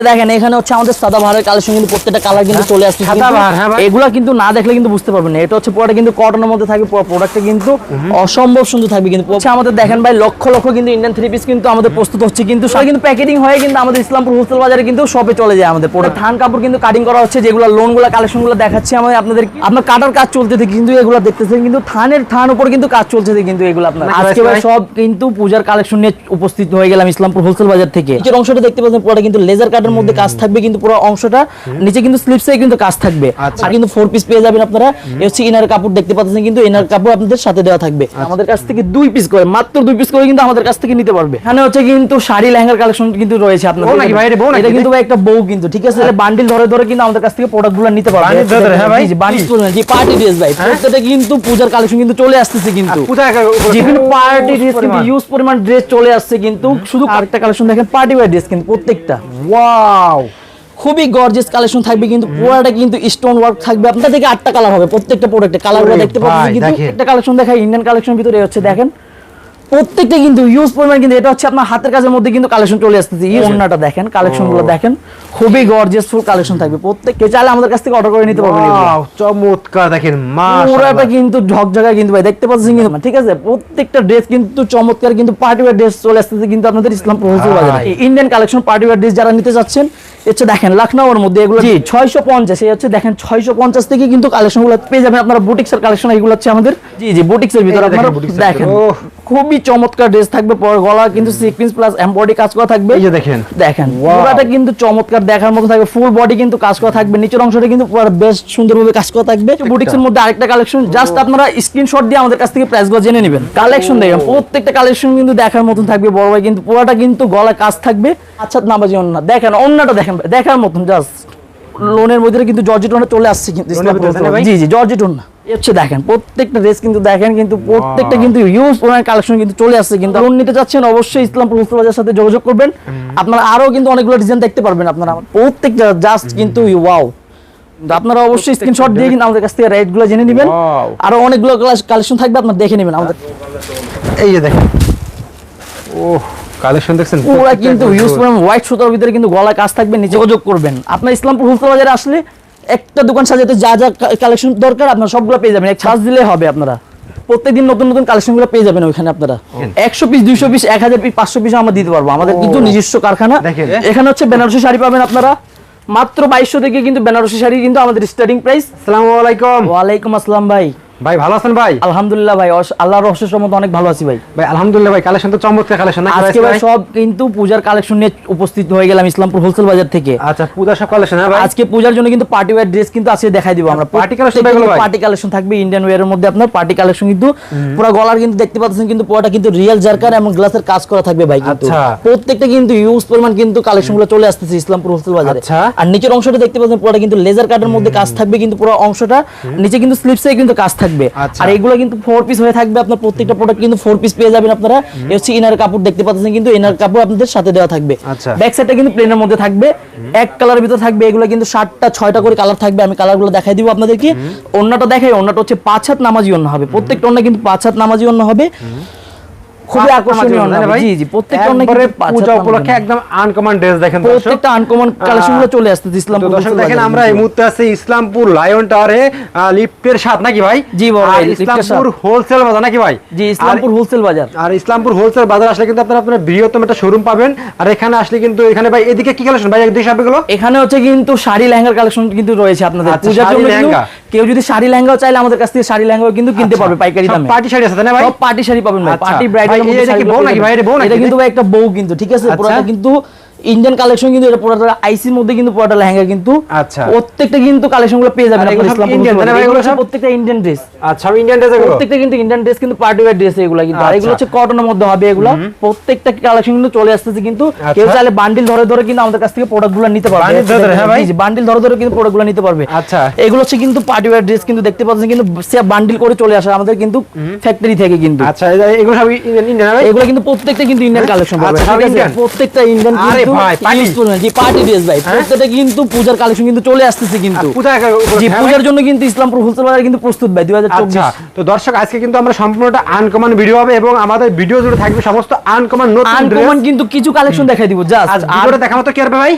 দেখেন এখানে হচ্ছে আমাদের সাদা বাহারের কালেকশন কিন্তু প্রত্যেকটা কালার কিন্তু চলে আসছে। হ্যাঁ। এগুলা কিন্তু না দেখলে কিন্তু বুঝতে পারবেন না। এটা হচ্ছে পুরোটা কিন্তু কটনের মধ্যে থাকবে প্রোডাক্টটা কিন্তু অসম্ভব সুন্দর থাকবে কিন্তু। আমাদের দেখেন ভাই লক্ষ লক্ষ কিন্তু ইন্ডিয়ান থ্রি পিস কিন্তু আমাদের প্রস্তুত হচ্ছে কিন্তু। সব কিন্তু প্যাকেটিং হয়ে কিন্তু আমাদের ইসলামপুর হোলসেল বাজারে কিন্তু শপে চলে যায় আমাদের। প্রোডাক্ট থান কাপড় কিন্তু কাটিং করা হচ্ছে যেগুলো লোনগুলা কালেকশনগুলো দেখাচ্ছি আমাদের আপনাদের। আপনার কাটার কাজ চলতেছে কিন্তু এগুলো দেখতেছেন কিন্তু থানের থান উপর কিন্তু কাজ চলছে কিন্তু এগুলো আপনার। আজকে ভাই? সব কিন্তু পূজার কালেকশন নিয়ে উপস্থিত হয়ে গেলাম ইসলামপুর হোলসেল বাজার থেকে। অংশটা দেখতে পাচ্ছেন পুরোটা কিন্তু লেজার কাটের মধ্যে কাজ থাকবে কিন্তু পুরো অংশটা নিচে কিন্তু স্লিপসে কিন্তু কাজ থাকবে। আচ্ছা। আর কিন্তু ফোর পিস পেয়ে যাবেন আপনারা হচ্ছে ইনার কাপড় দেখতে পাচ্ছেন কিন্তু ইনার কাপড় আপনাদের সাথে দেওয়া থাকবে। আচ্ছা। আমাদের কাছ থেকে দুই পিস করে মাত্র দুই পিস করে কিন্তু আমাদের কাছ থেকে নিতে পারবে। এখানে হচ্ছে কিন্তু শাড়ি লেহেঙ্গার কালেকশন কিন্তু রয়েছে আপনাদের বউ নাকি ভাই? এটা এটা কিন্তু ভাই একটা বউ কিন্তু ঠিক আছে? বান্ডিল ধরে ধরে কিন্তু আমাদের কাছ থেকে প্রোডাক্টগুলো নিতে পারবে। হ্যাঁ ভাই? করে, জি পার্টি ড্রেস ভাই। প্রত্যেকটা কিন্তু পূজার কালেকশন কিন্তু চলে আসতেছে কিন্তু। যেখানে পার্টি ড্রেস কিন্তু ইউজ পরিমাণ। ড্রেস চলে আসছে কিন্তু। শুধু আরেকটা কালেকশন দেখেন পার্টি ওয়্যার ড্রেস কিন্তু প্রত্যেকটা। ওয়াও খুবই গর্জিয়াস কালেকশন থাকবে কিন্তু পুরোটা কিন্তু স্টোন ওয়ার্ক থাকবে। আপনার থেকে আটটা কালার হবে। প্রত্যেকটা প্রোডাক্টে কালারগুলো দেখতে পাবেন কিন্তু। একটা কালেকশন দেখাই ইন্ডিয়ান কালেকশন ভিতরে হচ্ছে দেখেন। প্রত্যেকটা কিন্তু ইউজ পরিমাণ কিন্তু এটা হচ্ছে আপনার হাতের কাজের মধ্যে কিন্তু কালেকশন চলে আসতেছে। এই ওন্নাটা দেখেন কালেকশনগুলো দেখেন। খুবই গর্জিয়াস ফুল কালেকশন থাকবে। প্রত্যেককে চাইলে আমাদের কাছ থেকে অর্ডার করে নিতে পারবেন ওয়াও চমৎকার দেখেন পুরাটা কিন্তু ঝকঝকা কিন্তু ভাই দেখতে পাচ্ছেন কিন্তু ঠিক আছে? প্রত্যেকটা ড্রেস কিন্তু চমৎকার কিন্তু পার্টি ওয়্যার ড্রেস চলে আসতেছে কিন্তু আপনাদের ইসলাম হোলসেল বাজারে। Indian collection party wear dress যারা নিতে চাচ্ছেন হচ্ছে দেখেন লখনউর মধ্যে এগুলো জি। ছয়শো পঞ্চাশ এই হচ্ছে দেখেন ছয়শো পঞ্চাশ থেকে কিন্তু কালেকশনগুলো পেয়ে যাবেন। আপনারা বুটিক্সের কালেকশন এগুলো হচ্ছে আমাদের জি জি বুটিক্সের ভিতরে আপনারা দেখেন। খুবই চমৎকার ড্রেস থাকবে পর গলা কিন্তু সিকোয়েন্স প্লাস এমব্রয়ডারি কাজ করা থাকবে। এই যে দেখেন। দেখেন. পুরাটা কিন্তু চমৎকার দেখার মতো থাকবে ফুল বডি কিন্তু কাজ করা থাকবে নিচের অংশটা কিন্তু পুরো বেশ সুন্দরভাবে কাজ করা থাকবে। বুটিক্সের মধ্যে আরেকটা কালেকশন জাস্ট আপনারা স্ক্রিনশট দিয়ে আমাদের কাছ থেকে প্রাইসগুলো জেনে নেবেন। কালেকশন দেখেন প্রত্যেকটা কালেকশন কিন্তু দেখার মতন থাকবে বড় ভাই কিন্তু পুরোটা কিন্তু গলা কাজ থাকবে। আচ্ছা নামাজি অন্য দেখেন অন্যটা দেখেন দেখার মতন জাস্ট লোনের মধ্যে কিন্তু জর্জেট চলে আসছে কিন্তু না? জি জি জর্জেট ওনা হচ্ছে দেখেন প্রত্যেকটা ড্রেস কিন্তু দেখেন কিন্তু প্রত্যেকটা কিন্তু ইউজ ওনার কালেকশন কিন্তু চলে আসছে কিন্তু লোন নিতে চাচ্ছেন অবশ্যই ইসলামপুর সাথে যোগাযোগ করবেন। আপনারা আরও কিন্তু অনেকগুলো ডিজাইন দেখতে পারবেন আপনারা। প্রত্যেকটা জাস্ট কিন্তু ওয়াও আপনারা অবশ্যই স্ক্রিনশট দিয়ে কিন্তু আমাদের কাছ থেকে রেটগুলো জেনে নেবেন। আরও অনেকগুলো কালেকশন থাকবে আপনারা দেখে নেবেন আমাদের। এই যে দেখেন। ও কালেকশন দেখছেন? পুরো কিন্তু ইউজ করেন হোয়াইট সুতার ভিতরে কিন্তু গলা কাজ থাকবে নিচে যোগাযোগ করবেন। আপনার ইসলামপুর হোলসেল বাজারে আসলে একটা দোকান সাজাতে যা যা কালেকশন দরকার আপনারা সবগুলো পেয়ে যাবেন। এক চার্জ দিলে হবে আপনারা। প্রত্যেকদিন নতুন নতুন কালেকশনগুলো পেয়ে যাবেন ওইখানে আপনারা। একশো পিস দুইশো পিস এক হাজার পিস পাঁচশো পিস আমরা দিতে পারব। আমাদের কিন্তু নিজস্ব কারখানা। এখানে হচ্ছে বেনারসি শাড়ি পাবেন আপনারা। মাত্র বাইশশো থেকে কিন্তু বেনারসি শাড়ি কিন্তু আমাদের স্টার্টিং প্রাইস সালামালাইকুম ওয়ালাইকুম আসসালাম ভাই। ভাই ভালো আছেন ভাই? আলহামদুলিল্লাহ ভাই আল্লাহর অশেষ রহমতে অনেক ভালো আছি ভাই। ভাই আলহামদুলিল্লাহ ভাই কালেকশন তো চমৎকার কালেকশন না আজকে ভাই? সব কিন্তু পূজার কালেকশন নিয়ে উপস্থিত হয়ে গেলাম ইসলামপুর হোলসেল বাজার থেকে। আচ্ছা পূজা সব কালেকশন হ্যাঁ ভাই? আজকে পূজার জন্য কিন্তু পার্টি ওয়্যার ড্রেস কিন্তু আজকে দেখাই দিব আমরা। Party collection ভাই ভাই? পার্টি কালেকশন থাকবে ইন্ডিয়ান ওয়্যারের মধ্যে আপনার পার্টি কালেকশন কিন্তু পুরো গলার কিন্তু দেখতে পাচ্ছেন কিন্তু পুরোটা কিন্তু রিয়েল জারকার এবং গ্লাসের কাজ করা থাকবে ভাই কিন্তু। আচ্ছা। প্রত্যেকটা কিন্তু ইউজ পরিমাণ কিন্তু কালেকশনগুলো চলে আসতেছে ইসলামপুর হোলসেল বাজারে। আচ্ছা। আর নিচের অংশটা দেখতে পাচ্ছেন পুরোটা কিন্তু লেজার কাটের মধ্যে কাজ থাকবে কিন্তু পুরো অংশটা। নিচে কিন্তু স্লিপসে কিন্তু কাজ থাকবে। আচ্ছা। আর এগুলো কিন্তু ফোর পিস হয়ে থাকবে আপনার প্রত্যেকটা প্রোডাক্ট কিন্তু ফোর পিস পেয়ে যাবেন আপনারা। হচ্ছে ইনার কাপড় দেখতে পাচ্ছেন কিন্তু ইনার কাপড় আপনাদের সাথে দেওয়া থাকবে। আচ্ছা। ব্যাক সাইডটা কিন্তু প্লেনের মধ্যে থাকবে। এক কালারের ভিতরে থাকবে এগুলো কিন্তু সাতটা ছয়টা করে কালার থাকবে। আমি কালারগুলো দেখাই দিব আপনাদেরকে। অন্যটা দেখাই অন্যটা হচ্ছে পাঁচ হাত নামাজি অন্য হবে। প্রত্যেকটা অন্য কিন্তু পাঁচ হাত নামাজি অন্য হবে। খুবই আকর্ষণীয় জি জি প্রত্যেকটা অন্য একবারে কিন্তু পাঁচ হাত পূজা উপলক্ষে একদম আনকমন ড্রেস দেখেন প্রত্যেকটা আনকমন কালেকশন চলে আসতেছে ইসলাম দর্শক দেখেন আমরা এই মুহূর্তে আছি ইসলামপুর লায়ন টাওয়ারে লিফটের সাথ নাকি ভাই? জি ভাই, ইসলামপুর হোলসেল বাজার নাকি ভাই? জি ইসলামপুর হোলসেল বাজার আর- আর ইসলামপুর হোলসেল বাজার আসলে কিন্তু আপনারা আপনার বৃহত্তম একটা শোরুম পাবেন। আর এখানে আসলে কিন্তু এখানে ভাই এদিকে কি কালেকশন ভাই একদিকে সবগুলো এখানে হচ্ছে কিন্তু শাড়ি লেহেঙ্গার কালেকশন কিন্তু রয়েছে আপনাদের। আচ্ছা, পূজার জন্য। কেউ যদি শাড়ি লেহেঙ্গাও চাইলে আমাদের কাছ থেকে শাড়ি লেহেঙ্গাও কিন্তু কিনতে পারবে পাইকারি দামে পার্টি শাড়ি আছে না ভাই সব পার্টি শাড়ি পাবেন ভাই আচ্ছা। পার্টি ব্রাইডাল এটা কি বউ নাকি ভাই? এটা বউ নাকি? এটা কিন্তু ভাই একটা বউ কিন্তু ঠিক আছে আচ্ছা। পুরোটা কিন্তু ইন্ডিয়ান কালেকশন কিন্তু এটা পুরোটা আইসির মধ্যে কিন্তু পুরোটা লেহেঙ্গা কিন্তু আচ্ছা। প্রত্যেকটা কিন্তু কালেকশনগুলো পেয়ে যাবেন এগুলো সব? বাজারে। এগুলো সব? প্রত্যেকটা ইন্ডিয়ান ড্রেস আচ্ছা ইন্ডিয়ান ড্রেস প্রত্যেকটা কিন্তু ইন্ডিয়ান ড্রেস কিন্তু পার্টি ওয়্যার ড্রেস এগুলো কিন্তু আর এগুলো আচ্ছা। হচ্ছে কটনের মধ্যে হবে এগুলো প্রত্যেকটা কালেকশন কিন্তু চলে আসতেছে কিন্তু কেউ আচ্ছা। চাইলে বান্ডিল ধরে ধরে কিন্তু আমাদের কাছ থেকে প্রোডাক্টগুলো নিতে পারবে ধরে, হ্যাঁ? বান্ডিল ধরে ধরে কিন্তু প্রোডাক্টগুলো নিতে পারবে আচ্ছা। এগুলো হচ্ছে কিন্তু পার্টি ওয়্যার ড্রেস কিন্তু দেখতে পাচ্ছেন কিন্তু সে বান্ডিল করে চলে আসে আমাদের কিন্তু ফ্যাক্টরি থেকে কিন্তু আচ্ছা এগুলো সব ইন্ডিয়ান এগুলো কিন্তু প্রত্যেকটা কিন্তু ইন্ডিয়ান কালেকশন পাবে আচ্ছা? Indian? প্রত্যেকটা ইন্ডিয়ান ভাই, party? জি পার্টি ড্রেস ভাই। প্রত্যেকটা কিন্তু পূজার কালেকশন কিন্তু চলে আসতেছে কিন্তু। জি পূজার জন্য কিন্তু ইসলামপুর হোলসেল বাজার কিন্তু প্রস্তুত ভাই দুই আচ্ছা তো দর্শক আজকে কিন্তু আমরা সম্পূর্ণটা আনকমন ভিডিও হবে এবং আমাদের ভিডিও জুড়ে থাকবে সমস্ত আনকমন নতুন আনকমন কিন্তু কিছু কালেকশন দেখাই দিব জাস্ট ভিডিওটা দেখা মতো কি হবে ভাই?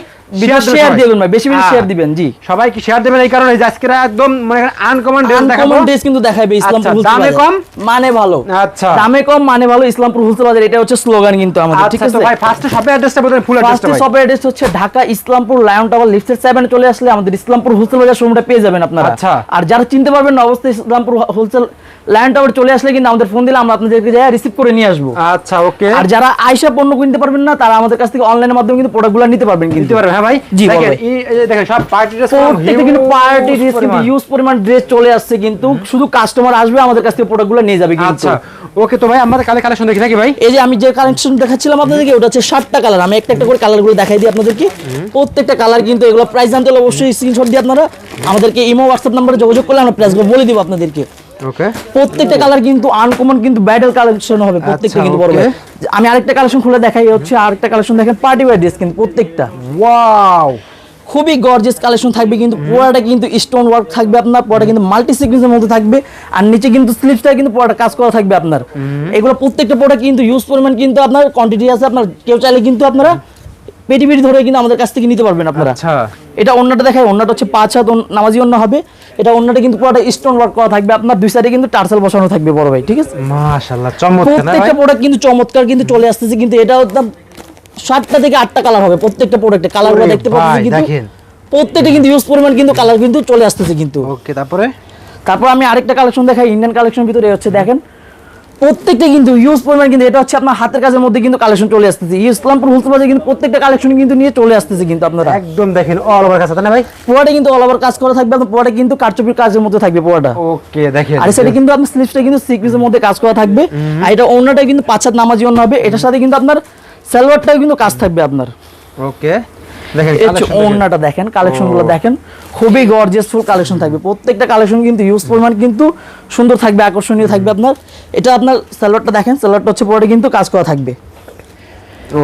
শেয়ার দিবেন ভাই বেশি বেশি হ্যাঁ। শেয়ার দিবেন জি সবাই শেয়ার দেবেন এই কারণে আজকে একদম মানে আনকমন ড্রেস দেখাবো আনকমন ড্রেস কিন্তু দেখাবে ইসলামপুর আচ্ছা, হোলসেল দামে বাজার। কম? মানে ভালো আচ্ছা। দামে কম মানে ভালো ইসলামপুর হোলসেল বাজার এটা হচ্ছে স্লোগান কিন্তু আমাদের ঠিক আচ্ছা আছে ভাই ফার্স্টে শপের অ্যাড্রেসটা বলতেন ফুল অ্যাড্রেসটা ফার্স্টে শপের অ্যাড্রেস হচ্ছে ঢাকা ইসলামপুর লায়ন টাওয়ার লিফটের সেভেনে চলে আসলে আমাদের ইসলামপুর হোলসেল বাজার শোরুমটা পেয়ে যাবেন আপনারা আচ্ছা। আর যারা চিনতে পারবেন না অবশ্যই ইসলামপুর হোলসেল লায়ন টাওয়ার চলে আসলে কিন্তু আমাদের ফোন দিলে আমরা আপনাদেরকে যাই রিসিভ করে নিয়ে আসব আচ্ছা ওকে আর যারা পণ্য কিনতে পারবেন না তারা আমাদের কাছ থেকে অনলাইনের মাধ্যমে কিন্তু প্রোডাক্টগুলো নিতে পারবেন কিন্তু পারবেন ভাই? জি, বল দেখেন ভাই। এই এই যে দেখেন সব পার্টি ড্রেস প্রত্যেকটা কিন্তু পার্টি ড্রেস কিন্তু ইউজ পরিমাণ ড্রেস চলে আসছে কিন্তু শুধু কাস্টমার আসবে আমাদের কাছ থেকে প্রোডাক্টগুলো নিয়ে যাবে কিন্তু। আচ্ছা ওকে তো ভাই আমাদের কালে কালেকশন দেখি নাকি ভাই? এই যে আমি যে কালেকশন দেখাচ্ছিলাম আপনাদেরকে ওটা হচ্ছে সাতটা কালার আমি একটা একটা করে কালারগুলো দেখাই দিই আপনাদেরকে। প্রত্যেকটা কালার কিন্তু এগুলো প্রাইস জানতে হলে অবশ্যই স্ক্রিনশট দিয়ে আপনারা আমাদেরকে ইমো হোয়াটসঅ্যাপ নাম্বারে যোগাযোগ করলে আমরা প্রাইসগুলো বলে দিব আপনাদেরকে। ওকে প্রত্যেকটা কালার কিন্তু আনকমন কিন্তু ব্রাইডাল কালেকশন হবে প্রত্যেকটা আচ্ছা, কিন্তু বড় আমি আরেকটা কালেকশন খুলে দেখাই হচ্ছে আরেকটা কালেকশন দেখেন পার্টি ওয়্যার ড্রেস কিন্তু প্রত্যেকটা। ওয়াও খুবই গর্জিয়াস কালেকশন থাকবে কিন্তু পুরোটা কিন্তু স্টোন ওয়ার্ক থাকবে আপনার পুরোটা কিন্তু মাল্টি সিকুয়েন্সের মধ্যে থাকবে আর নিচে কিন্তু স্লিপসটা কিন্তু পুরোটা কাজ করা থাকবে আপনার। এগুলো প্রত্যেকটা প্রোডাক্ট কিন্তু ইউজ পরিমাণ কিন্তু আপনার কোয়ান্টিটি আছে আপনার কেউ চাইলে কিন্তু আপনারা পেটি পেটি ধরে কিন্তু আমাদের কাছ থেকে নিতে পারবেন আপনারা। আচ্ছা। এটা অন্যটা দেখায় অন্যটা হচ্ছে পাঁচ হাত নামাজি অন্য হবে। এটা অন্যটা কিন্তু পুরোটা স্টোন ওয়ার্ক করা থাকবে। আপনার দুই সাইডে কিন্তু টার্সেল বসানো থাকবে বড় ভাই ঠিক আছে? মাশাআল্লাহ চমৎকার প্রত্যেকটা প্রোডাক্ট কিন্তু চমৎকার কিন্তু চলে আসতেছে কিন্তু এটা একদম সাতটা থেকে আটটা কালার হবে প্রত্যেকটা প্রোডাক্টে কালারগুলো দেখতে পাচ্ছেন কিন্তু দেখেন। প্রত্যেকটা কিন্তু ইউজ পরিমাণ কিন্তু কালার কিন্তু চলে আসতেছে কিন্তু। ওকে তারপরে? তারপর আমি আরেকটা কালেকশন দেখাই ইন্ডিয়ান কালেকশন ভিতরে হচ্ছে দেখেন। প্রত্যেকটা কিন্তু ইউজ পরিমাণ কিন্তু এটা হচ্ছে আপনার হাতের কাজের মধ্যে কিন্তু কালেকশন চলে আসতেছে। ইসলামপুর হোলসেল বাজারে কিন্তু প্রত্যেকটা কালেকশন কিন্তু নিয়ে চলে আসতেছে কিন্তু আপনারা। একদম দেখেন অল ওভার তাই না ভাই? পুরোটা কিন্তু অল ওভার কাজ করা থাকবে আপনার পুরোটা কিন্তু কারচুপির কাজের মধ্যে থাকবে পুরোটা ওকে দেখেন আর সেটা কিন্তু আপনার স্লিপসটা কিন্তু সিক্রিজের মধ্যে কাজ করা থাকবে। আর এটা অন্যটা কিন্তু পাঁচ হাত নামাজি অন্য হবে। এটার সাথে কিন্তু আপনার সালোয়ারটাও কিন্তু কাজ থাকবে আপনার। ওকে দেখেন collection দেখেন। ওড়নাটা দেখেন কালেকশন দেখেন খুবই গর্জিয়াসফুল কালেকশন থাকবে। প্রত্যেকটা কালেকশন কিন্তু ইউজ পরিমাণ কিন্তু সুন্দর থাকবে আকর্ষণীয় থাকবে আপনার। এটা আপনার সালোয়ারটা দেখেন সালোয়ারটা হচ্ছে পুরোটা কিন্তু কাজ করা থাকবে।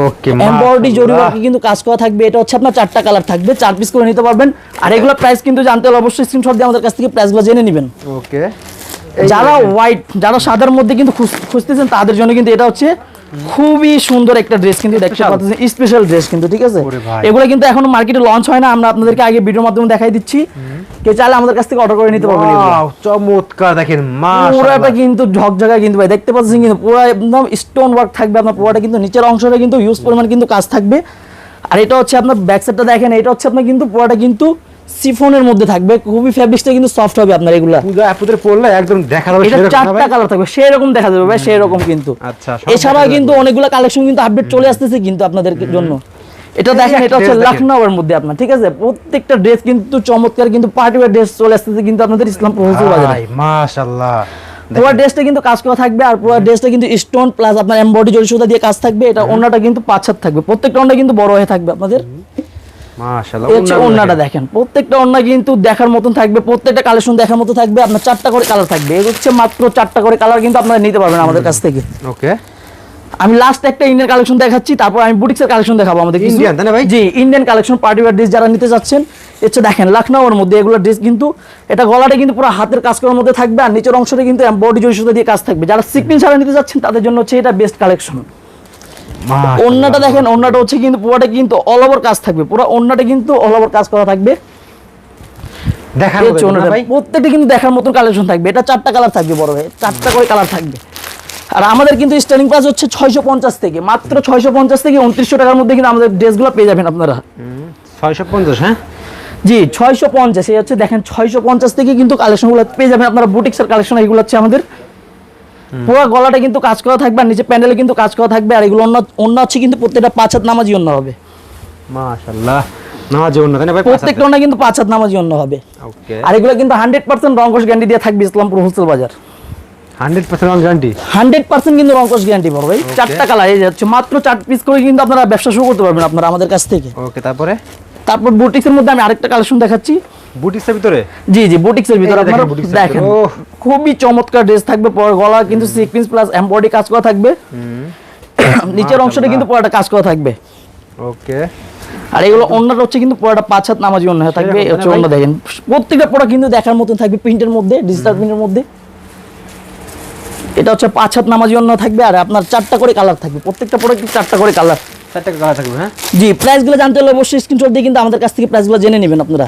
ওকে এমব্রয়ডারি জরি ওয়ার্কে কিন্তু কাজ করা থাকবে। এটা হচ্ছে আপনার চারটা কালার থাকবে চার পিস করে নিতে পারবেন। আর এগুলো প্রাইস কিন্তু জানতে হলে অবশ্যই স্ক্রিনশট দিয়ে আমাদের কাছ থেকে প্রাইসগুলো জেনে নেবেন। ওকে। যারা হোয়াইট যারা সাদার মধ্যে কিন্তু খুঁজ- খুঁজতেছেন তাদের জন্য কিন্তু এটা হচ্ছে খুবই সুন্দর একটা ড্রেস কিন্তু দেখতে? পাচ্ছেন স্পেশাল ড্রেস কিন্তু ঠিক আছে? এগুলো কিন্তু এখনও মার্কেটে লঞ্চ হয় না আমরা আপনাদেরকে আগে ভিডিওর মাধ্যমে দেখাই দিচ্ছি। কে চাইলে আমাদের কাছ থেকে অর্ডার করে নিতে পারবেন ওয়াও চমৎকার দেখেন পুরোটা কিন্তু ঝকঝকা কিন্তু ভাই দেখতে পাচ্ছেন কিন্তু পুরো একদম স্টোন ওয়ার্ক থাকবে আপনার পুরোটা কিন্তু নিচের অংশটা কিন্তু ইউজ পরিমাণ কিন্তু কাজ থাকবে। আর এটা হচ্ছে আপনার ব্যাক সাইডটা দেখেন এটা হচ্ছে আপনার কিন্তু পুরোটা কিন্তু সিফনের মধ্যে থাকবে খুবই ফ্যাব্রিক্সটা কিন্তু সফট হবে আপনার এগুলা। পূজা আপুদের পড়লে একদম দেখা যাবে এটা চারটা কালার থাকবে সেরকম দেখা যাবে ভাই সেরকম কিন্তু। আচ্ছা, এছাড়া কিন্তু। অনেকগুলো কালেকশন কিন্তু আপডেট চলে আসতেছে কিন্তু আপনাদের জন্য। এটা দেখেন এটা হচ্ছে লখনউয়ের মধ্যে আপনার ঠিক আছে? প্রত্যেকটা ড্রেস কিন্তু চমৎকার কিন্তু পার্টি ওয়্যার ড্রেস চলে আসতেছে কিন্তু আপনাদের ইসলামপুর হোলসেল বাজারে। ভাই মাশাআল্লাহ। পুরো ড্রেসটা কিন্তু কাজ করা থাকবে আর পুরো ড্রেসটা কিন্তু স্টোন প্লাস আপনার এমব্রয়ডারি জরি সুতা দিয়ে কাজ থাকবে এটা ওন্নাটা কিন্তু পাঁচ হাত থাকবে। প্রত্যেকটা ওন্না কিন্তু বড় হয়ে থাকবে আপনাদের। মাশাআল্লাহ ওন্নাটা দেখেন। প্রত্যেকটা ওন্না কিন্তু দেখার মতন থাকবে প্রত্যেকটা কালেকশন দেখার মতো থাকবে আপনার চারটা করে কালার থাকবে। এই হচ্ছে মাত্র চারটা করে কালার কিন্তু আপনারা নিতে পারবেন আমাদের কাছ থেকে। ওকে। আমি লাস্ট একটা ইন্ডিয়ান কালেকশন দেখাচ্ছি তারপর আমি বুটিক্সের কালেকশন দেখাবো আমাদের কিছু। তাই না ভাই? জি Indian collection party wear dress যারা নিতে যাচ্ছেন হচ্ছে দেখেন লখনউর মধ্যে এগুলো ড্রেস কিন্তু এটা গলাটা কিন্তু পুরো হাতের কাজ করার মধ্যে থাকবে আর নিচের অংশটা কিন্তু বডি জড়ি সুতা দিয়ে কাজ থাকবে। যারা সিকপিন ছাড়া নিতে যাচ্ছেন তাদের জন্য হচ্ছে এটা বেস্ট কালেকশন ওন্নাটা দেখেন ওন্নাটা হচ্ছে কিন্তু পুরোটা কিন্তু অল ওভার কাজ থাকবে। পুরো ওন্নাটা কিন্তু অল ওভার কাজ করা থাকবে। দেখার প্রত্যেকটা কিন্তু দেখার মতন কালেকশন থাকবে। এটা চারটা কালার থাকবে বড় ভাই। চারটা করে কালার থাকবে। আর আমাদের কিন্তু স্টার্টিং প্রাইস হচ্ছে ছয়শো পঞ্চাশ থেকে। মাত্র ছয়শো পঞ্চাশ থেকে উনত্রিশশো টাকার মধ্যে কিন্তু আমাদের ড্রেসগুলো পেয়ে যাবেন আপনারা। 650 হ্যাঁ? জি ছয়শো পঞ্চাশ। এই হচ্ছে দেখেন ছয়শো পঞ্চাশ থেকে কিন্তু কালেকশনগুলো পেয়ে যাবেন আপনারা। বুটিক্সের কালেকশন এগুলো হচ্ছে আমাদের। পুরো গলাটা কিন্তু কাজ করা থাকবে আর নিচে প্যান্ডেলে কিন্তু কাজ করা থাকবে আর এগুলো অন্য অন্য হচ্ছে কিন্তু প্রত্যেকটা পাঁচ হাত নামাজি অন্য হবে। মাশাআল্লাহ। নামাজে উন্নত তাই না ভাই? প্রত্যেকটা অন্য কিন্তু পাঁচ হাত নামাজি অন্য হবে। ওকে। আর এগুলো কিন্তু হান্ড্রেড পার্সেন্ট রঙ্কশ গ্যারান্টি দিয়ে থাকবে ইসলামপুর হোলসেল বাজার। 100% অন গ্যারান্টি? হান্ড্রেড পার্সেন্ট কিন্তু রঙ্কশ গ্যারান্টি পাবো ভাই। চারটা কালার এই যাচ্ছে মাত্র চার পিস করে কিন্তু আপনারা ব্যবসা শুরু করতে পারবেন আপনারা আমাদের কাছ থেকে। ওকে তারপরে? তারপর বুটিক্সের মধ্যে আমি আরেকটা কালেকশন দেখাচ্ছি। বুটিক্সের ভিতরে? জি জি বুটিক্সের ভিতরে আপনারা দেখেন। খুবই চমৎকার ড্রেস থাকবে পরে গলা কিন্তু সিকোয়েন্স প্লাস এমব্রয়ডারি কাজ করা থাকবে। নিচের অংশটা কিন্তু পুরোটা কাজ করা থাকবে। ওকে। আর এগুলো অন্যটা হচ্ছে কিন্তু পুরোটা পাঁচ হাত নামাজি অন্য থাকবে হচ্ছে অন্য দেখেন। প্রত্যেকটা প্রোডাক্ট কিন্তু দেখার মতন থাকবে প্রিন্টের মধ্যে ডিজিটাল প্রিন্টের মধ্যে। এটা হচ্ছে পাঁচ হাত নামাজি অন্য থাকবে আর আপনার চারটা করে কালার থাকবে। প্রত্যেকটা প্রোডাক্ট চারটা করে কালার চারটা কালার থাকবে হ্যাঁ? জি প্রাইসগুলো জানতে হলে অবশ্যই স্ক্রিনশট দিয়ে কিন্তু আমাদের কাছ থেকে প্রাইসগুলো জেনে নেবেন আপনারা।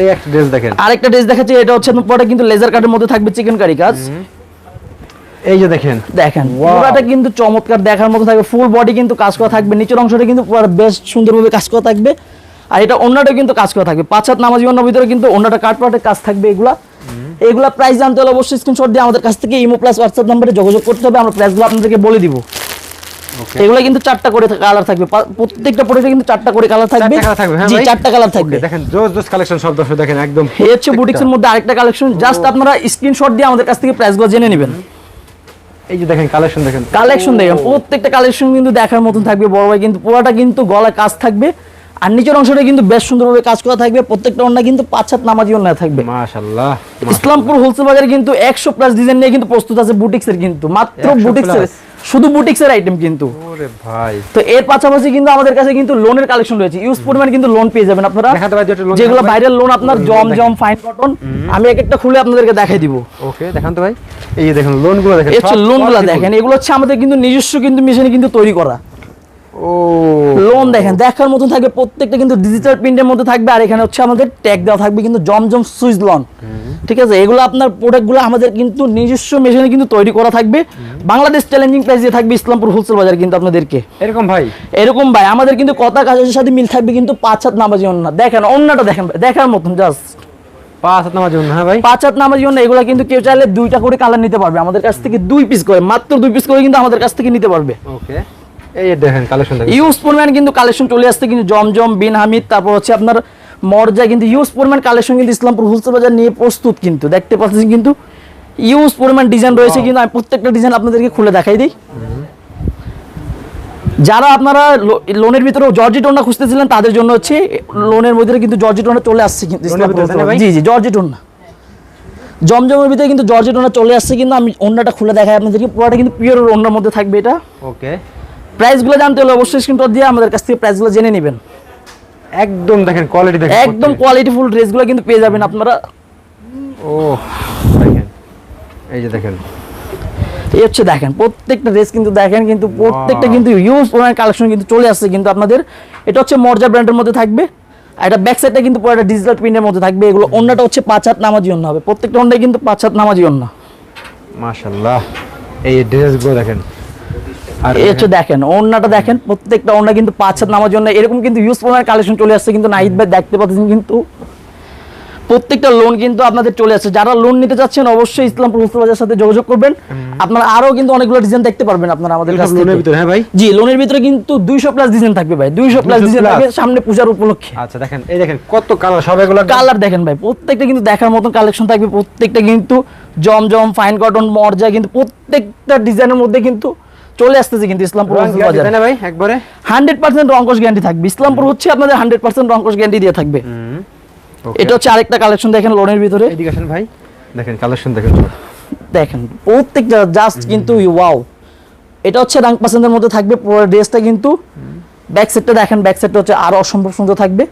এই একটা ড্রেস দেখেন। আরেকটা ড্রেস দেখাচ্ছি এটা হচ্ছে পরে কিন্তু লেজার কাটের মধ্যে থাকবে চিকেন কারি কাজ। এই যে দেখেন। দেখেন পুরোটা কিন্তু চমৎকার দেখার মতো থাকবে ফুল বডি কিন্তু কাজ করা থাকবে নিচের অংশটা কিন্তু পুরো বেশ সুন্দরভাবে কাজ করা থাকবে। আর এটা অন্যটা কিন্তু কাজ করা থাকবে পাঁচ হাত নামাজি ভিতরে কিন্তু অন্যটা কাটপাটের কাজ থাকবে এগুলা। এগুলা প্রাইস জানতে হলে অবশ্যই স্ক্রিনশট দিয়ে আমাদের কাছ থেকে ইমো প্লাস হোয়াটসঅ্যাপ নাম্বারে যোগাযোগ করতে হবে আমরা প্রাইসগুলো আপনাদেরকে বলে দিব। এগুলা কিন্তু চারটা করে কালার থাকবে। প্রত্যেকটা প্রোডাক্টে কিন্তু চারটা করে কালার থাকবে। হ্যাঁ জি চারটা কালার থাকবে। দেখেন জোস জোস কালেকশন সব দর্শক দেখেন একদম এই হচ্ছে বুটিক্সের মধ্যে আরেকটা কালেকশন জাস্ট আপনারা স্ক্রিনশট দিয়ে আমাদের কাছ থেকে প্রাইসগুলো জেনে নেবেন। এই যে দেখেন কালেকশন দেখেন। কালেকশন দেখেন প্রত্যেকটা কালেকশন কিন্তু দেখার মতন থাকবে। বড় ভাই কিন্তু পুরোটা কিন্তু গলায় কাজ থাকবে। আর নিচের অংশটা কিন্তু বেশ সুন্দরভাবে কাজ করা থাকবে। প্রত্যেকটা অন্য কিন্তু পাঁচ সাত নামাজি অন্য থাকবে। মাশাআল্লাহ ইসলামপুর হোলসেল বাজারে কিন্তু একশো প্লাস ডিজাইন নিয়ে কিন্তু প্রস্তুত আছে বুটিক্সের কিন্তু। মাত্র বুটিক্সের। শুধু বুটিক্সের আইটেম কিন্তু। ওরে ভাই। তো এর পাশাপাশি কিন্তু আমাদের কাছে কিন্তু লোনের কালেকশন রয়েছে। ইউজ পরিমাণ কিন্তু লোন পেয়ে যাবেন আপনারা। যেগুলো বাইরের লোন আপনার জম জম ফাইন কটন আমি এক একটা খুলে আপনাদেরকে দেখাই দিব। ওকে দেখান তো ভাই। এই দেখেন লোনগুলো দেখেন লোনগুলো দেখেন। এগুলো হচ্ছে আমাদের কিন্তু নিজস্ব কিন্তু মেশিনে কিন্তু তৈরি করা। লোন দেখেন দেখার মতন থাকবে প্রত্যেকটা কিন্তু ডিজিটাল প্রিন্টের মধ্যে থাকবে। আর এখানে হচ্ছে আমাদের ট্যাগ দেওয়া থাকবে কিন্তু জমজম সুইচ লন ঠিক আছে? এগুলো আপনার প্রোডাক্টগুলো আমাদের কিন্তু নিজস্ব মেশিনে কিন্তু তৈরি করা থাকবে। বাংলাদেশ চ্যালেঞ্জিং প্রাইস দিয়ে থাকবে ইসলামপুর হোলসেল বাজার কিন্তু আপনাদেরকে। এরকম ভাই? এরকম ভাই আমাদের কিন্তু কথা কাজের সাথে মিল থাকবে কিন্তু পাঁচ হাত নামাজি অন্য। দেখেন অন্যটা দেখেন দেখার মতন জাস্ট পাঁচ হাত নামার জন্য হ্যাঁ ভাই? পাঁচ হাত নামাজি অন্য এগুলো কিন্তু কেউ চাইলে দুইটা করে কালার নিতে পারবে। আমাদের কাছ থেকে দুই পিস করে মাত্র দুই পিস করে কিন্তু আমাদের কাছ থেকে নিতে পারবে। ওকে এই দেখেন কালেকশন ইউজ পরিমাণ কিন্তু কালেকশন চলে আসছে কিন্তু জমজম বিন হামিদ তারপর হচ্ছে আপনার মর্জা কিন্তু ইউজ পরিমাণ কালেকশন কিন্তু ইসলামপুর হোলসেল বাজার নিয়ে প্রস্তুত কিন্তু দেখতে পাচ্ছেন কিন্তু ইউজ পরিমাণ ডিজাইন রয়েছে কিন্তু আমি প্রত্যেকটা ডিজাইন আপনাদেরকে খুলে দেখাই দিই। যারা আপনারা লোনের ভিতরে জর্জি টোনা খুঁজতেছিলেন তাদের জন্য হচ্ছে লোনের মধ্যে কিন্তু জর্জি টোনা চলে আসছে কিন্তু? জি জি জর্জি টোনা জমজমের ভিতরে কিন্তু জর্জি টোনা চলে আসছে কিন্তু আমি অন্যটা খুলে দেখাই আপনাদেরকে পুরোটা কিন্তু পিওর অন্যের মধ্যে থাকবে এটা। ওকে প্রাইসগুলো জানতে হলে অবশ্যই স্ক্রিনশট দিয়ে আমাদের কাছ থেকে প্রাইসগুলো জেনে নেবেন। একদম দেখেন কোয়ালিটি দেখেন একদম কোয়ালিটিফুল ড্রেসগুলো কিন্তু পেয়ে যাবেন আপনারা। ও দেখেন। এই যে দেখেন। এই হচ্ছে দেখেন প্রত্যেকটা ড্রেস কিন্তু দেখেন কিন্তু প্রত্যেকটা কিন্তু ইউজ পরিমাণ কালেকশন কিন্তু চলে আসছে কিন্তু আপনাদের। এটা হচ্ছে মর্জা ব্র্যান্ডের মধ্যে থাকবে। আর এটা ব্যাক সাইডটা কিন্তু পুরো ডিজিটাল প্রিন্টের মধ্যে থাকবে। এগুলো অন্যটা হচ্ছে পাঁচ হাত নামাজি অন্য হবে। প্রত্যেকটা অন্যটাই কিন্তু পাঁচ হাত নামাজি অন্য। মাশাআল্লাহ। এই ড্রেসগুলো দেখেন। হচ্ছে দেখেন অন্যটা দেখেন প্রত্যেকটা অন্য কিন্তু পাঁচ হাত নামার জন্য এরকম কিন্তু ইউজ পরিমাণ কালেকশন চলে আসছে কিন্তু নাইট ভাই দেখতে পাচ্ছেন কিন্তু। প্রত্যেকটা লোন কিন্তু আপনাদের চলে আসছে। যারা লোন নিতে চাচ্ছেন অবশ্যই হোলসেল সাথে যোগাযোগ করবেন। আপনারা আরও কিন্তু অনেকগুলো ডিজাইন দেখতে পারবেন আপনারা আমাদের কাছ লোনের ভিতরে হ্যাঁ ভাই? জি লোনের ভিতরে কিন্তু দুইশো প্লাস ডিজাইন থাকবে ভাই। দুইশো প্লাস ডিজাইন থাকবে সামনে পূজার উপলক্ষে। আচ্ছা দেখেন এই দেখেন কত কালার সব এগুলো কালার দেখেন ভাই প্রত্যেকটা কিন্তু দেখার মতন কালেকশন থাকবে। প্রত্যেকটা কিন্তু জমজম ফাইন কটন মর্জা কিন্তু প্রত্যেকটা ডিজাইনের মধ্যে কিন্তু চলে আসতেছে কিন্তু ইসলামপুর ভাই একবারে। হান্ড্রেড পার্সেন্ট রঙ্কশ গ্যারান্টি থাকবে। ইসলামপুর হচ্ছে আপনাদের হান্ড্রেড পার্সেন্ট রঙ্কশ গ্যারান্টি দিয়ে থাকবে। এটা হচ্ছে আরেকটা কালেকশন দেখেন লোনের ভিতরে। এদিকে আসেন ভাই। দেখেন কালেকশন দেখেন দেখেন প্রত্যেকটা জাস্ট কিন্তু ওয়াও এটা হচ্ছে রাং পার্সেন্টের মধ্যে থাকবে পুরো ড্রেসটা কিন্তু ব্যাক সেটটা দেখেন ব্যাক সেটটা হচ্ছে আরও অসম্ভব সুন্দর থাকবে।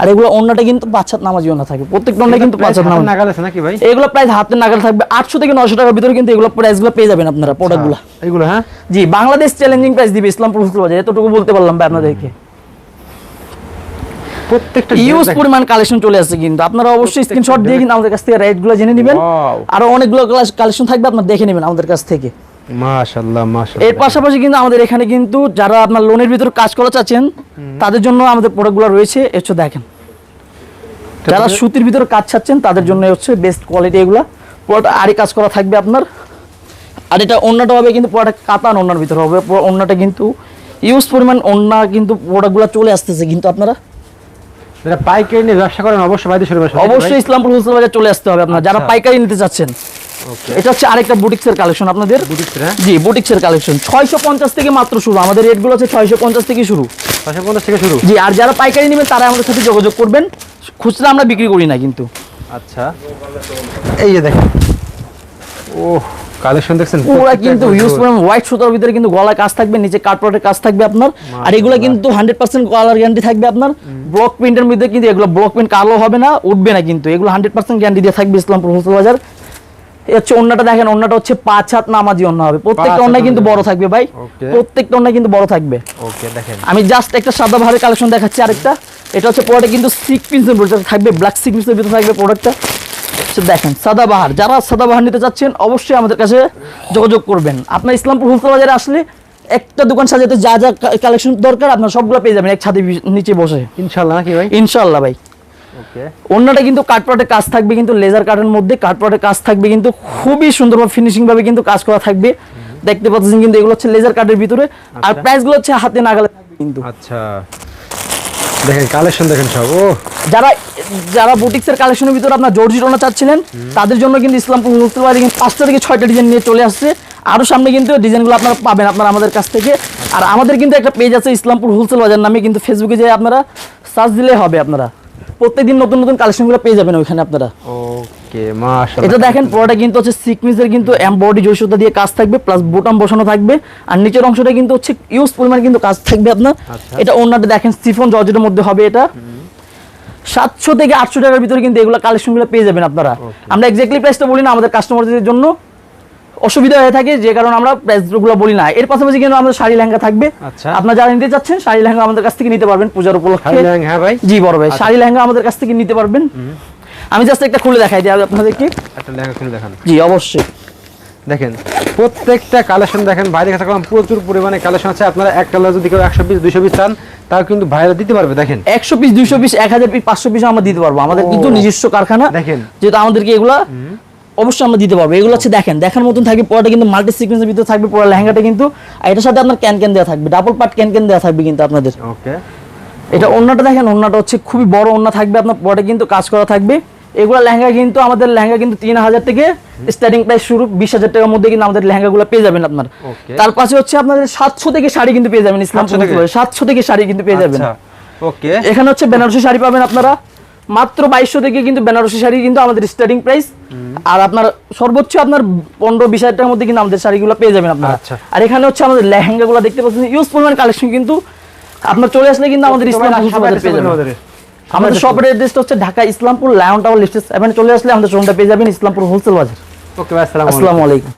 আর এগুলো অন্যটা কিন্তু পাঁচ হাত নামাজিও না থাকবে প্রত্যেকটা অন্য কিন্তু পাঁচ হাত নামাজ। নাগাল আছে নাকি ভাই? এগুলো প্রাইস হাতে নাগাল থাকবে আটশো থেকে নশো টাকার ভিতরে কিন্তু এগুলো প্রাইসগুলো পেয়ে যাবেন আপনারা প্রোডাক্টগুলো এইগুলো হ্যাঁ? জি বাংলাদেশ চ্যালেঞ্জিং প্রাইস দিবে ইসলামপুর হোলসেল বাজার। এতটুকু বলতে পারলাম ভাই আপনাদেরকে। প্রত্যেকটা ইউজ পরিমাণ কালেকশন চলে আসছে কিন্তু। আপনারা অবশ্যই স্ক্রিনশট দিয়ে কিন্তু আমাদের কাছ থেকে রেটগুলো জেনে নেবেন। Wow. আরও অনেকগুলো কালেকশন থাকবে আপনারা দেখে নেবেন আমাদের কাছ থেকে। মাশাআল্লাহ মাশাআল্লাহ। এর পাশাপাশি কিন্তু আমাদের এখানে কিন্তু যারা আপনার লোনের ভিতরে কাজ করা চাচ্ছেন তাদের জন্য আমাদের প্রোডাক্টগুলো রয়েছে। এ হচ্ছে দেখেন যারা সুতির ভিতরে কাজ চাচ্ছেন তাদের জন্য হচ্ছে বেস্ট কোয়ালিটি এগুলা। পুরোটা আরই কাজ করা থাকবে আপনার। আর এটা অন্যটা হবে কিন্তু পুরোটা কাতান অন্যার ভিতরে হবে। অন্যটা কিন্তু ইউজ পরিমাণ অন্য কিন্তু প্রোডাক্টগুলো চলে আসতেছে কিন্তু আপনারা। যারা পাইকারি নিয়ে ব্যবসা করেন অবশ্যই অবশ্যই ইসলামপুর হোলসেল বাজার চলে আসতে হবে আপনার। যারা আচ্ছা। পাইকারি নিতে চাচ্ছেন এটা হচ্ছে আরেকটা বুটিক্সের কালেকশন আপনাদের। হ্যাঁ? জি বুটিক্সের কালেকশন। ছয়শো পঞ্চাশ থেকে মাত্র শুরু। আমাদের রেটগুলো হচ্ছে ছয়শো পঞ্চাশ থেকে শুরু। ছশো পঞ্চাশ থেকে শুরু? জি আর যারা পাইকারি নেবেন তারা আমাদের সাথে যোগাযোগ করবেন। খুচরা আমরা বিক্রি করি না কিন্তু। আচ্ছা। এই যে দেখেন। ও কালেকশন দেখছেন? পুরো কিন্তু ইউজ জোর। হোয়াইট সুতার ভিতরে কিন্তু গলায় কাজ থাকবে নিচে কাজ থাকবে আপনার। আর এগুলো কিন্তু কালার গ্যারান্টি থাকবে আপনার। ব্লক প্রিন্টের মধ্যে কিন্তু এগুলো ব্লক প্রিন্ট কালো হবে না উঠবে না কিন্তু। এগুলো গ্যারান্টি দিয়ে থাকবে ইসলামপুর হোলসেল বাজার। হচ্ছে অন্যটা দেখেন অন্যটা হচ্ছে পাঁচ হাত নামাজি অন্য হবে। প্রত্যেকটা অন্য কিন্তু বড় থাকবে ভাই। প্রত্যেকটা অন্য কিন্তু বড় থাকবে। ওকে দেখেন। আমি জাস্ট একটা সাদা ভারের কালেকশন দেখাচ্ছি আরেকটা। এটা হচ্ছে পুরোটা কিন্তু সিকপিন্সের ভিতরে থাকবে ব্ল্যাক সিকপিন্সের ভিতরে থাকবে প্রোডাক্টটা দেখেন সাদা বাহার। যারা সাদা বাহার নিতে চাচ্ছেন অবশ্যই আমাদের কাছে যোগাযোগ করবেন। আপনার ইসলামপুর হোলসেল বাজারে আসলে একটা দোকান সাজাতে যা যা কালেকশন দরকার আপনার সবগুলো পেয়ে যাবেন এক ছাদের বি- নিচে বসে। ইনশাল্লাহ নাকি ভাই? ইনশাল্লাহ ভাই। কিন্তু কাঠপাটের কাজ থাকবে কিন্তু লেজার কাঠের মধ্যে কাঠপাটের কাজ থাকবে কিন্তু খুবই সুন্দরভাবে ফিনিশিং ভাবে কিন্তু কাজ করা থাকবে। দেখতে পাচ্ছেন কিন্তু এগুলো হচ্ছে লেজার কাঠের ভিতরে। আর আচ্ছা। প্রাইসগুলো হচ্ছে হাতে নাগালে কিন্তু। আচ্ছা। দেখেন কালেকশন দেখেন সব ও। যারা যারা বুটিক্সের কালেকশনের ভিতরে আপনার জর্জি টোনা চাচ্ছিলেন তাদের জন্য কিন্তু ইসলামপুর হোলসেল বাজারে কিন্তু পাঁচটা থেকে ছয়টা ডিজাইন নিয়ে চলে আসছে। আরও সামনে কিন্তু ডিজাইনগুলো আপনারা পাবেন আপনারা আমাদের কাছ থেকে। আর আমাদের কিন্তু একটা পেজ আছে ইসলামপুর হোলসেল বাজার নামে কিন্তু ফেসবুকে যে আপনারা সার্চ দিলে হবে আপনারা। প্রত্যেকদিন নতুন নতুন কালেকশনগুলো পেয়ে যাবেন ওইখানে আপনারা। ওকে মাশাআল্লাহ। এটা দেখেন পুরোটা কিন্তু হচ্ছে সিকমিসের কিন্তু এমবডি জয়সুতা দিয়ে কাজ থাকবে প্লাস বোটাম বসানো থাকবে। আর নিচের অংশটা কিন্তু হচ্ছে ইউজ পরিমাণ কিন্তু কাজ থাকবে আপনার। আচ্ছা। এটা অন্যটা দেখেন সিফন জর্জেটের মধ্যে হবে এটা। সাতশো থেকে আটশো টাকার ভিতরে কিন্তু এগুলো কালেকশনগুলো পেয়ে যাবেন আপনারা. আমরা এক্স্যাক্টলি প্রাইসটা বলি না আমাদের কাস্টমারদের জন্য। অসুবিধা হয়ে থাকে যে কারণে আমরা প্রাইসগুলো বলি না। এর পাশাপাশি কিন্তু আমাদের শাড়ি লেহেঙ্গা থাকবে। আচ্ছা। আপনারা যারা নিতে চাচ্ছেন শাড়ি লেহেঙ্গা আমাদের কাছ থেকে নিতে পারবেন পূজার উপলক্ষে। হ্যাঁ ভাই। জি বড় ভাই শাড়ি লেহেঙ্গা আমাদের কাছ থেকে নিতে পারবেন। আমি জাস্ট একটা খুলে দেখাই দিই আপনাদেরকে। একটা লেহেঙ্গা খুলে দেখান। জি অবশ্যই। দেখেন প্রত্যেকটা কালেকশন দেখেন বাইরে কাছে প্রচুর পরিমাণে কালেকশন আছে। আপনারা এক কালার যদি কেউ একশো পিস দুইশো পিস চান তাও কিন্তু বাইরে দিতে পারবে দেখেন। একশো পিস দুইশো পিস এক হাজার পিস পাঁচশো পিস আমরা দিতে পারব। আমাদের কিন্তু নিজস্ব কারখানা দেখেন। যেহেতু আমাদেরকে এগুলা অবশ্যই আমরা দিতে পারব। এগুলো হচ্ছে দেখেন দেখার মতন থাকবে পরে কিন্তু মাল্টি সিকোয়েন্সের ভিতরে থাকবে পুরো লেহেঙ্গাটা কিন্তু আর এটার সাথে আপনার ক্যান ক্যান দেওয়া থাকবে ডাবল পার্ট ক্যান ক্যান দেওয়া থাকবে কিন্তু আপনাদের। ওকে। এটা অন্যটা দেখেন অন্যটা হচ্ছে খুবই বড় অন্য থাকবে আপনার পরে কিন্তু কাজ করা থাকবে। এগুলো লেহেঙ্গা কিন্তু আমাদের লেহেঙ্গা কিন্তু তিন হাজার থেকে স্টার্টিং প্রাইস শুরু বিশ হাজার টাকার মধ্যে কিন্তু আমাদের লেহেঙ্গাগুলো পেয়ে যাবেন আপনার। তার পাশে হচ্ছে আপনাদের সাতশো থেকে শাড়ি কিন্তু পেয়ে যাবেন ইসলাম সাতশো থেকে শাড়ি কিন্তু পেয়ে যাবেন। আচ্ছা ওকে। এখানে হচ্ছে বেনারসি শাড়ি পাবেন আপনারা। মাত্র বাইশশো থেকে কিন্তু বেনারসি শাড়ি কিন্তু আমাদের স্টার্টিং প্রাইস আর আপনার সর্বোচ্চ আপনার পনেরো বিশ হাজার টাকার মধ্যে কিন্তু আমাদের শাড়িগুলো পেয়ে যাবেন আপনারা। আচ্ছা। আর এখানে হচ্ছে আমাদের লেহেঙ্গাগুলো দেখতে পাচ্ছেন ইউজ পরিমাণ কালেকশন কিন্তু আপনার চলে আসলে কিন্তু আমাদের ইসলাম পেয়ে যাবেন। আমাদের শপের অ্যাড্রেসটা হচ্ছে Dhaka Islampur lion tower lift seven চলে আসলে আমাদের শোরুমটা পেয়ে যাবেন ইসলামপুর হোলসেল বাজার ওকে আসসালামু আলাইকুম।